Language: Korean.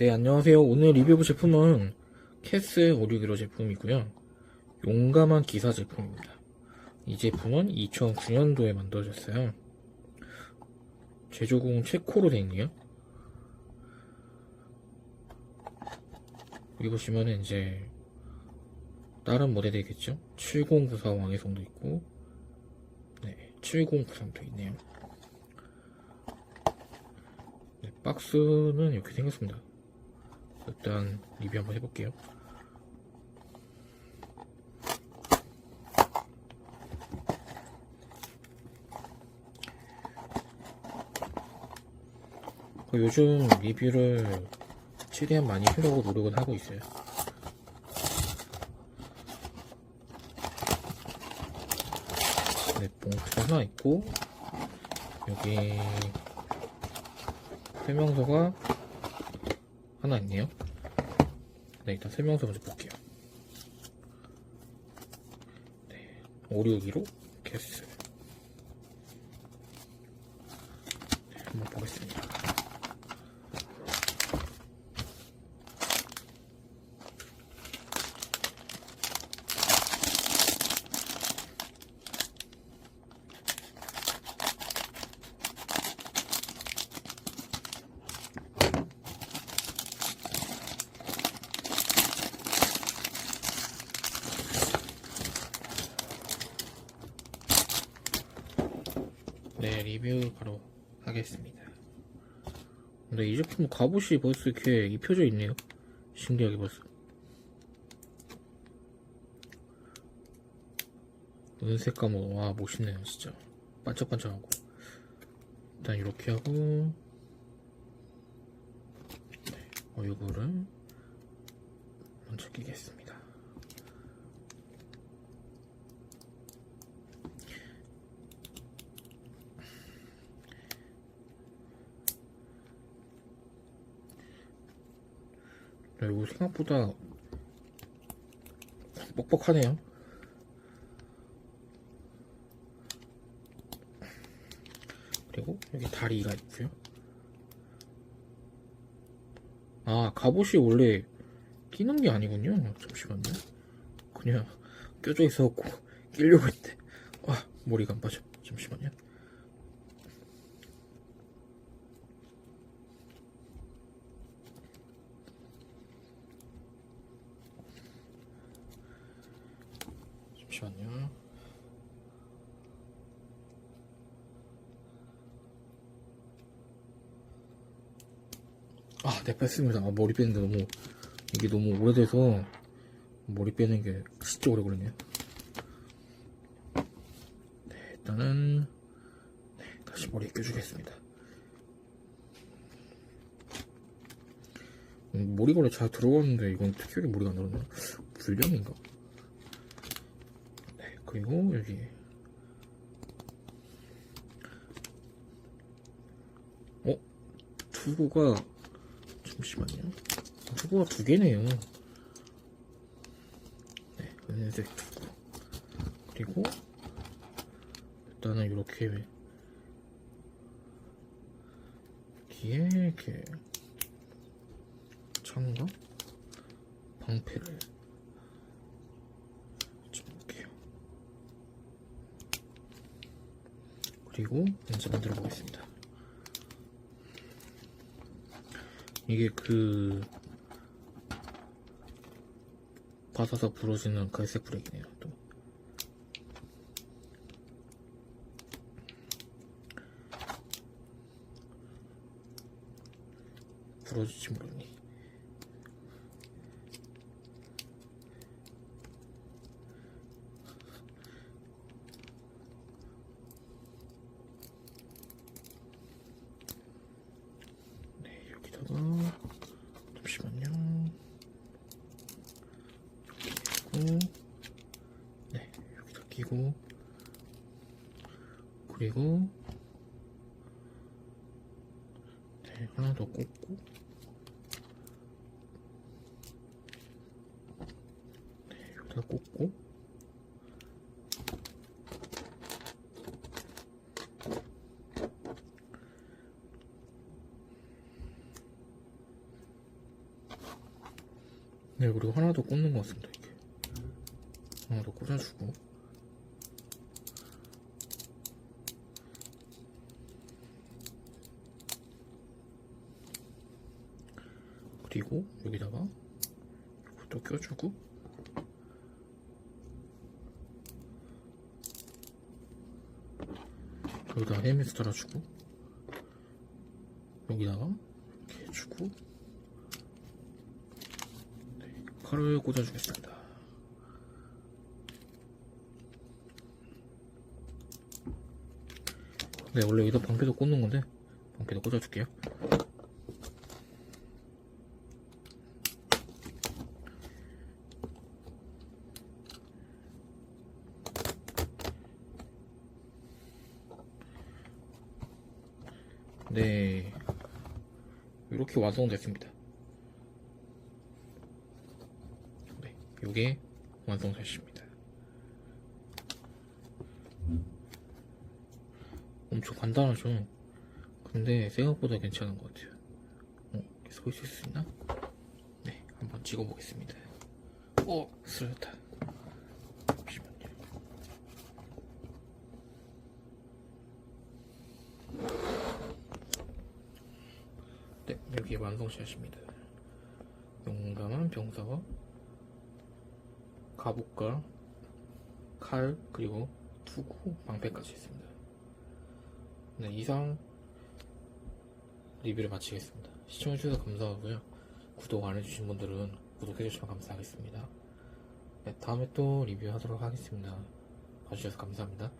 네, 안녕하세요. 오늘 리뷰해볼 제품은 캐스 오류기로 제품이고요. 용감한 기사 제품입니다. 이 제품은 2009년도에 만들어졌어요. 제조국은 체코로 되어 있네요. 여기 보시면은 이제 다른 모델이겠죠? 7094 왕해성도 있고, 네, 7093도 있네요. 네, 박스는 이렇게 생겼습니다. 일단 리뷰 한번 해볼게요. 어, 요즘 리뷰를 최대한 많이 하려고 노력은 하고 있어요. 네, 봉투 하나 있고, 여기 설명서가 하나 있네요. 네, 일단 설명서 먼저 볼게요. 네, 561호 캐스. 네, 한번 보겠습니다. 네, 리뷰 바로 하겠습니다. 근데 이 제품 갑옷이 벌써 이렇게 입혀져 있네요. 신기하게 벌써. 은색 감옷, 와, 멋있네요, 진짜. 반짝반짝하고. 일단 이렇게 하고, 네, 얼굴을 먼저 끼겠습니다. 야, 이거 생각보다 뻑뻑하네요. 그리고 여기 다리가 있고요. 아, 갑옷이 원래 끼는 게 아니군요. 잠시만요. 그냥 껴져 있어갖고 끼려고 했는데. 아, 머리가 안 빠져. 잠시만요. 잠시만요. 아, 네, 뺐습니다. 아, 머리 빼는데 너무, 이게 너무 오래돼서, 머리 빼는 게 진짜 오래 걸리네요. 네, 일단은, 네, 다시 머리에 껴주겠습니다. 음, 머리가 원래 잘 들어갔는데, 이건 특이하게 머리가 안 들어갔나? 불량인가? 네, 그리고 여기, 어? 투구가, 잠시만요. 투구가 두 개네요. 네, 은색 투구. 그리고 일단은 이렇게 뒤에 이렇게 창과 방패를 좀 볼게요. 그리고 먼저 만들어 보겠습니다. 이게 그 바사사 부러지는 갈색 브레이크네요 또 부러질지 모르니 네 여기다가 잠시만요 끼고 네 여기다 끼고 그리고 네 하나 더 꽂고. 네 여기다 꽂고. 네, 그리고 하나 더 꽂는 것 같습니다, 더 꽂아주고. 그리고 여기다가 이것도 껴주고. 여기다가 헬멧 달아주고. 여기다가 이렇게 해주고. 칼을 꽂아주겠습니다. 네, 원래 여기다 방패도 꽂는 건데, 방패도 꽂아줄게요. 네, 이렇게 완성됐습니다. 네, 요게 완성샷입니다. 엄청 간단하죠? 근데 생각보다 괜찮은 것 같아요. 어, 이렇게 서 있을 수 있나? 네, 한번 찍어보겠습니다. 어, 쓰러졌다. 잠시만요. 네, 여기 완성샷입니다. 용감한 병사와 갑옷과 칼 그리고 투구 방패까지 있습니다. 네, 이상 리뷰를 마치겠습니다. 시청해주셔서 감사하고요. 구독 안 해주신 분들은 구독해주시면 감사하겠습니다. 네, 다음에 또 리뷰하도록 하겠습니다. 봐주셔서 감사합니다.